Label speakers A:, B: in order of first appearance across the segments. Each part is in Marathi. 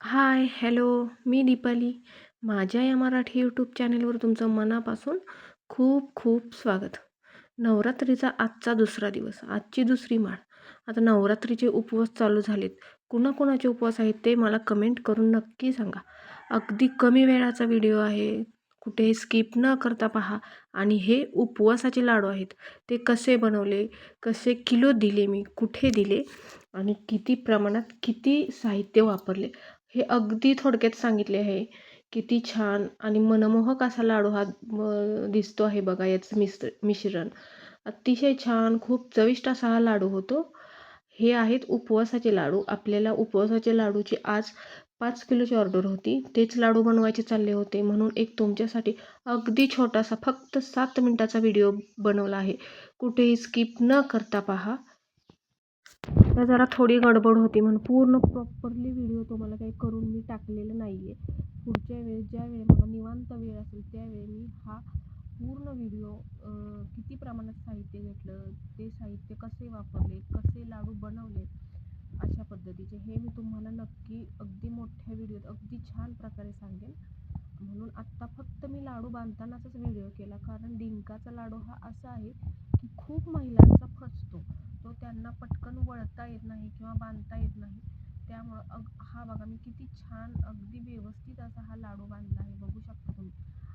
A: हाय, हॅलो, मी दीपाली. माझ्या या मराठी यूट्यूब चॅनलवर तुमचं मनापासून खूप खूप स्वागत. नवरात्रीचा आजचा दुसरा दिवस, आजची दुसरी माळ. आता नवरात्रीचे उपवास चालू झालेत. कुणाकुणाचे उपवास आहेत ते मला कमेंट करून नक्की सांगा. अगदी कमी वेळाचा व्हिडिओ आहे, कुठेही स्किप न करता पहा. आणि हे उपवासाचे लाडू आहेत. ते कसे बनवले, कसे किलो दिले मी, कुठे दिले आणि किती प्रमाणात किती साहित्य वापरले हे अगदी थोडक्यात सांगितले आहे. किती छान आणि मनमोहक असा लाडू हा दिसतो आहे बघा याचं मिश्र मिश्रण. अतिशय छान, खूप चविष्ट असा हा लाडू होतो. हे आहेत उपवासाचे लाडू. आपल्याला उपवासाचे लाडूची आज पाच किलोची ऑर्डर होती. तेच लाडू बनवायचे चालले होते म्हणून एक तुमच्यासाठी अगदी छोटासा फक्त सात मिनटाचा व्हिडिओ बनवला आहे. कुठेही स्किप न करता पहा. तर जरा थोडी गडबड होती म्हणून पूर्ण प्रॉपरली व्हिडिओ तुम्हाला काही करून मी टाकलेलं नाही आहे. पुढच्या वेळेस ज्यावेळी मला निवांत वेळ असेल त्यावेळी मी हा पूर्ण व्हिडिओ किती प्रमाणात साहित्य घेतलं, ते साहित्य कसे वापरले, कसे लाडू बनवले अशा पद्धतीचे हे मी तुम्हाला नक्की अगदी मोठ्या व्हिडिओत अगदी छान प्रकारे सांगेन. म्हणून आत्ता फक्त मी लाडू बांधतानाचाच व्हिडिओ केला कारण डिंकाचा लाडू हा असा आहे की खूप महिलांचा फसतो. तो त्यांना पटकन वळता येत नाही किंवा बांधता येत नाही. त्यामुळं अग हा बघा मी किती छान अगदी व्यवस्थित असा हा लाडू बांधला आहे बघू शकता तुम्ही.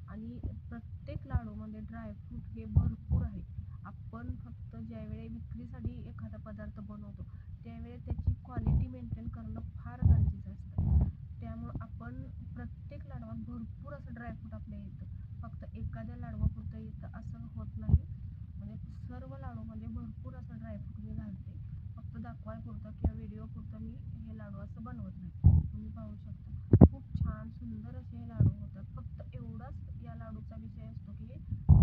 A: आणि प्रत्येक लाडूमध्ये ड्रायफ्रूट हे भरपूर आहे. आपण फक्त ज्यावेळी विक्रीसाठी एखादा पदार्थ बनवतो त्यावेळी त्याची क्वालिटी मेंटेन करणं फार गरजेचं असतं. त्यामुळं आपण प्रत्येक लाडवात भरपूर असं ड्रायफ्रूट आपल्या येतं. फक्त एखाद्या लाडवापुरतं येतं असं होत नाही. म्हणजे सर्व लाडूमध्ये भरपूर असं ड्रायफ्रूट मी घालते. फक्त दाखवायपुरतं किंवा व्हिडिओपुरतं मी हे लाडू असं बनवत नाही. तुम्ही पाहू शकता. खूप छान सुंदर असे हे लाडू होतात. फक्त एवढाच या लाडूचा विषय असतो की हे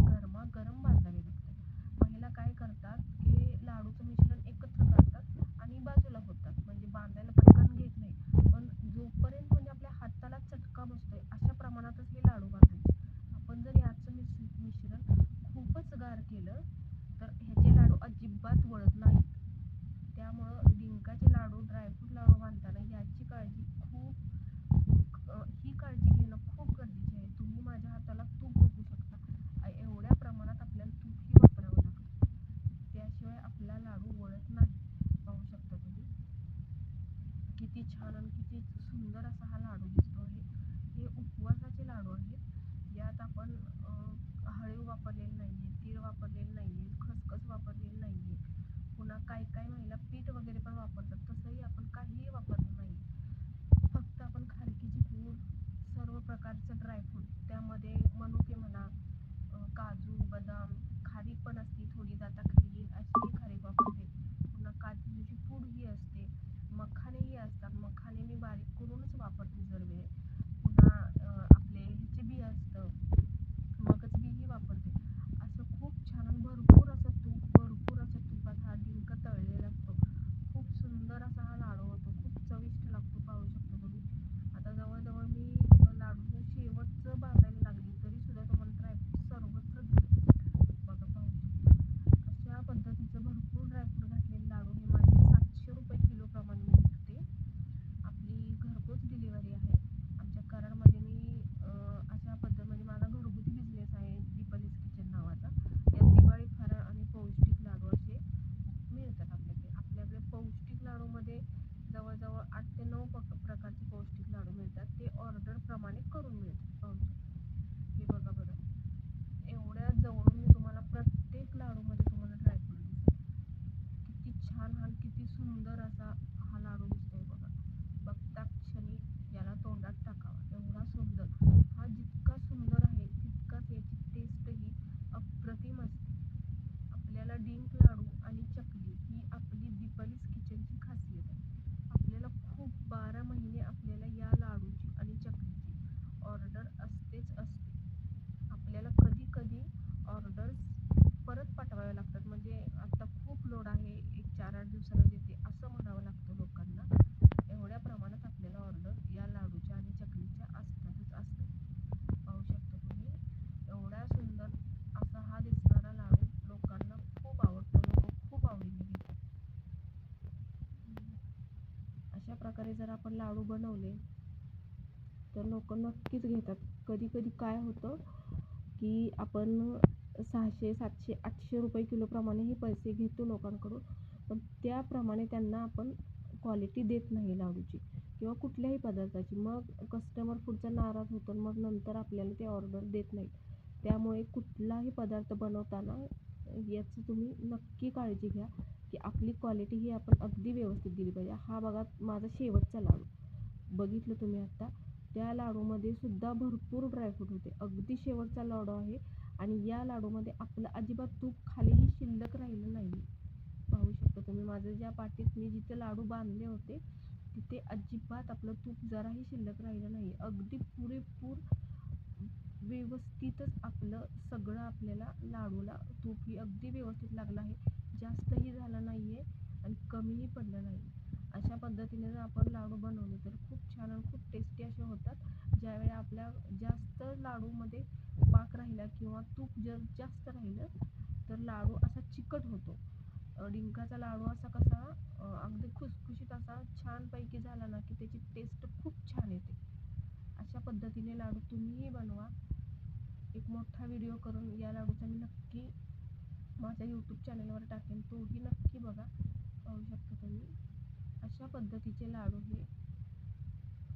A: गरमागरम बांधावे लागतात. महिला काय करतात की लाडूचं मिश्रण एकत्र करतात आणि बाजूला होतात. म्हणजे बांधायला पटकन घेत नाही. पण जोपर्यंत म्हणजे आपल्या हाताला चटका बसतोय अशा प्रमाणातच हे लाडू बांधायचे. आपण जर याचं मिश्रण खूपच गार केलं तर ह्याचे लाडू अजिबात वळत नाहीत. त्यामुळं डिंकाचे लाडू, ड्रायफ्रूट लाडू बांधताना याची काळजी खूप ही काळजी घेणं खूप गरजेचे आहे. तुम्ही माझ्या हाताला तूप बघू शकता. एवढ्या प्रमाणात आपल्याला तूपही वापरावं लागतं. त्याशिवाय आपला लाडू वळत नाही. पाहू शकता तुम्ही. किती छान आणि किती सुंदर असा हा लाडू दिसतो आहे. हे उपवासाचे लाडू आहेत. यात आपण हळीव वापरलेली नाही आहे, तीळ वापरलेलं नाही आहे, खसखस वापरलेली नाही आहे. पुन्हा काही काही महिला पीठ वगैरे पण वापरतात. तसंही आपण काहीही वापरलं नाही. फक्त आपण खारकीची पूड, सर्व प्रकारचं ड्रायफ्रूट त्यामध्ये मनुके म्हणा, काजू, बदाम, खारीक पण असते थोडी दाताखाली अशीही खारीक वापरते. पुन्हा काजूची पूडही असते. मखानेही असतात. मखाने मी बारीक करूनच वापरते दरवेळेस. पुन्हा आपले ह्याचे बी असतं, मगज बीही वापरते. असं खूप छान आणि भरपूर असं तूप, भरपूर असं तुपात हा डिंक तळलेला असतो. खूप सुंदर असा हा लाडू होतो. खूप चविष्ट लागतो पाहू शकता तुम्ही. आता जवळजवळ मी लाडूचं शेवटचं बांधायला लागली तरीसुद्धा तुम्हाला ड्रायफ्रूट सर्वत्र दिसत असेल. बघा पाहू शकता. अशा पद्धतीचं भरपूर ड्रायफ्रूट घातलेले लाडू हे माझे सातशे रुपये किलोप्रमाणे मी विकते. आपली घरपोच डिलिव्हरी आहे. आमच्या कराडमध्ये मी अशा पद्धत म्हणजे माझा घरगुती बिझनेस आहे दीपालीज किचन नावाचा. यात दिवाळी फराळ आणि पौष्टिक लाडू असे मिळतात आपल्याकडे. आपल्याकडे पौष्टिक लाडूमध्ये जवळजवळ आठ ते नऊ प्रकारचे पौष्टिक लाडू मिळतात. ते ऑर्डरप्रमाणे करून मिळतात. पाहू शकता. हे बघा बरं. एवढ्या जवळून मी तुम्हाला प्रत्येक लाडूमध्ये तुम्हाला ड्रायफ्रूट दिसेल. किती छान आणि किती सुंदर असा हा लाडू दिसतोय बघा. बघता क्षणी याला तोंडात टाकावा एवढा सुंदर. हा जितका सुंदर आहे तितकाच याची टेस्टही अप्रतिम असते. आपल्याला डिंक लाडू आणि चकली ही आपली दीपालीज किचनची खासियत आहे. आपल्याला खूप बारा महिने आपल्याला या लाडूची आणि चकलीची ऑर्डर असतेच असते. आपल्याला कधी कधी ऑर्डर्स परत पाठवाव्या लागतात. म्हणजे आता खूप लोड आहे, एक चार आठ दिवसानं देते असं म्हणावं लागतं लोकांना. एवढ्या प्रमाणात आपल्याला ऑर्डर या लाडूच्या आणि चकलीच्या असतातच असतात. पाहू शकता तुम्ही. एवढा सुंदर असा हा दिसणारा लाडू लोकांना खूप आवडतो. लोकं खूप आवडीने घेतात. अशा प्रकारे जर आपण लाडू बनवले तर लोक नक्कीच घेतात. कधी कधी काय होतं की आपण सहाशे सातशे आठशे रुपये किलोप्रमाणे हे पैसे घेतो लोकांकडून पण त्याप्रमाणे त्यांना आपण क्वालिटी देत नाही लाडूची किंवा कुठल्याही पदार्थाची. मग कस्टमर पुढचा नाराज होतो मग नंतर आपल्याला ते ऑर्डर देत नाहीत. त्यामुळे कुठलाही पदार्थ बनवताना याची तुम्ही नक्की काळजी घ्या. की आपली क्वालिटी ही आपण अगदी व्यवस्थित दिली पाहिजे. हा बघा माझा शेवटचा लाडू. बघितलं तुम्ही आत्ता त्या लाडूमध्ये सुद्धा भरपूर ड्रायफ्रूट होते. अगदी शेवटचा लाडू आहे. आणि या लाडूमध्ये आपलं अजिबात तूप खालीही शिल्लक राहिलं नाही पाहू शकता तुम्ही माझं ज्या पाटीत मी जिथे लाडू बांधले होते तिथे अजिबात आपलं तूप जराही शिल्लक राहिलं नाही अगदी पुरेपूर व्यवस्थितच आपलं सगळं आपल्याला लाडूला तूप ही अगदी व्यवस्थित लागलं आहे. जास्तही झालं नाही आहे आणि कमीही पडलं नाही अशा पद्धतीने जर आपण लाडू बनवले तर खूप छान आणि खूप टेस्टी असे होतात. ज्यावेळी आपल्या जास्त लाडूमध्ये पाक राहिला किंवा तूप जर जास्त राहिलं तर लाडू असा चिकट होतो. डिंकाचा लाडू असा कसा अगदी खुसखुशीत असा छानपैकी झाला ना की त्याची टेस्ट खूप छान येते. अशा पद्धतीने लाडू तुम्हीही बनवा. एक मोठा व्हिडिओ करून या लाडूचा मी नक्की माझ्या यूट्यूब चॅनलवर टाकेन तोही नक्की बघा. पाहू शकता तुम्ही. अशा पद्धतीचे लाडू हे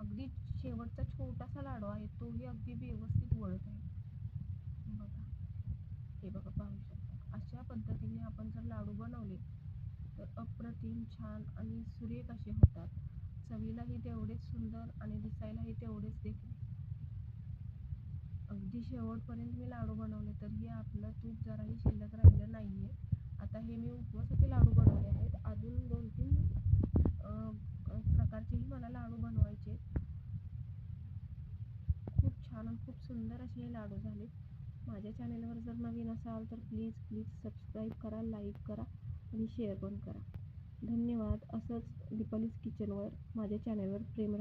A: अगदी शेवटचा छोटासा लाडू आहे तोही अगदी व्यवस्थित वळत आहे. बघा. हे बघा पाहू शकता. अशा पद्धतीने आपण जर लाडू बनवले तर अप्रतिम छान आणि सुरेख असे होतात. चवीलाही तेवढेच सुंदर आणि दिसायलाही तेवढेच देखील अगदी शेवटपर्यंत मी लाडू बनवले तरीही आपलं तूप जराही शिल्लक राहिलं नाही आहे आता हे मी उपवासाचे लाडू बनवले आहेत. अजून दोन तीन प्रकारचेही मला लाडू बनवायचे आहेत. खूप छान आणि खूप सुंदर असे हे लाडू झाले माझ्या चॅनेलवर जर नवीन असाल तर प्लीज प्लीज सबस्क्राईब करा लाईक करा आणि शेअर पण करा. धन्यवाद. असंच दीपालीज किचनवर माझ्या चॅनेलवर प्रेम